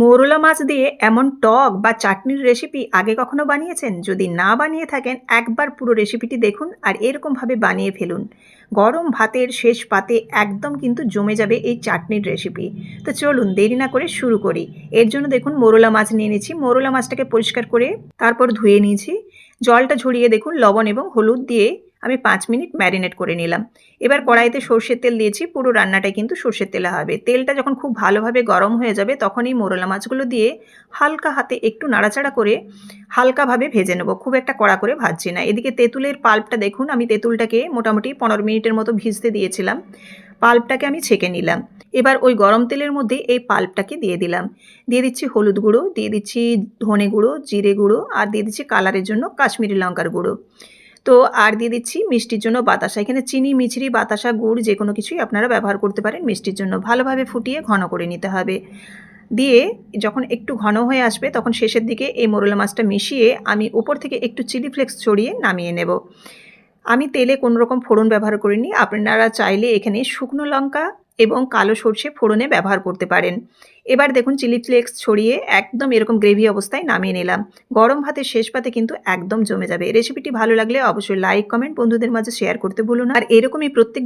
মৌরলা মাছ দিয়ে এমন টক বা চাটনির রেসিপি আগে কখনো বানিয়েছেন? যদি না বানিয়ে থাকেন, একবার পুরো রেসিপিটি দেখুন আর এরকমভাবে বানিয়ে ফেলুন। গরম ভাতের শেষ পাতে একদম কিন্তু জমে যাবে এই চাটনির রেসিপি তো চলুন, দেরি না করে শুরু করি। এর জন্য দেখুন, মোরলা মাছ নিয়ে নিয়েছি মোরলা মাছটাকে পরিষ্কার করে তারপর ধুয়ে নিয়েছি। জলটা ঝরিয়ে দেখুন, লবণ এবং হলুদ দিয়ে আমি পাঁচ মিনিট ম্যারিনেট করে নিলাম। এবার কড়াইতে সর্ষের তেল দিয়েছি, পুরো রান্নাটাই কিন্তু সর্ষের তেলে হবে। তেলটা যখন খুব ভালোভাবে গরম হয়ে যাবে তখন এই মোরলা মাছগুলো দিয়ে হালকা হাতে একটু নাড়াচাড়া করে হালকাভাবে ভেজে নেব। খুব একটা কড়া করে ভাজছি না। এদিকে তেঁতুলের পাল্পটা দেখুন, আমি তেঁতুলটাকে মোটামুটি পনেরো মিনিটের মতো ভিজতে দিয়েছিলাম। পাল্পটাকে আমি ছেঁকে নিলাম। এবার ওই গরম তেলের মধ্যে এই পাল্পটাকে দিয়ে দিলাম। দিয়ে দিচ্ছি হলুদ গুঁড়ো, দিয়ে দিচ্ছি ধনে গুঁড়ো, জিরে গুঁড়ো, আর দিয়ে দিচ্ছি কালারের জন্য কাশ্মীরি লঙ্কার গুঁড়ো। তো আর দিয়ে দিচ্ছি মিষ্টির জন্য বাতাসা। এখানে চিনি, মিছরি, বাতাসা, গুড় যে কোনো কিছুই আপনারা ব্যবহার করতে পারেন মিষ্টির জন্য। ভালোভাবে ফুটিয়ে ঘন করে নিতে হবে। দিয়ে যখন একটু ঘন হয়ে আসবে তখন শেষের দিকে এই মোরলা মাছটা মিশিয়ে আমি উপর থেকে একটু চিলি ফ্লেক্স ছড়িয়ে নামিয়ে নেব। আমি তেলে কোনো রকম ফোড়ন ব্যবহার করিনি। আপনারা চাইলে এখানে শুকনো লঙ্কা এবং কালো সর্ষে ফোড়নে ব্যবহার করতে পারেন। এবার দেখুন চিলি ফ্লেক্স ছড়িয়ে একদম এরকম গ্রেভি অবস্থায় নামিয়ে নিলাম। গরম ভাতের শেষ পাতে কিন্তু একদম জমে যাবে। রেসিপিটি ভালো লাগলে অবশ্যই লাইক, কমেন্ট বন্ধুদের মাঝে শেয়ার করতে ভুলুন না। আর এরকমই প্রত্যেক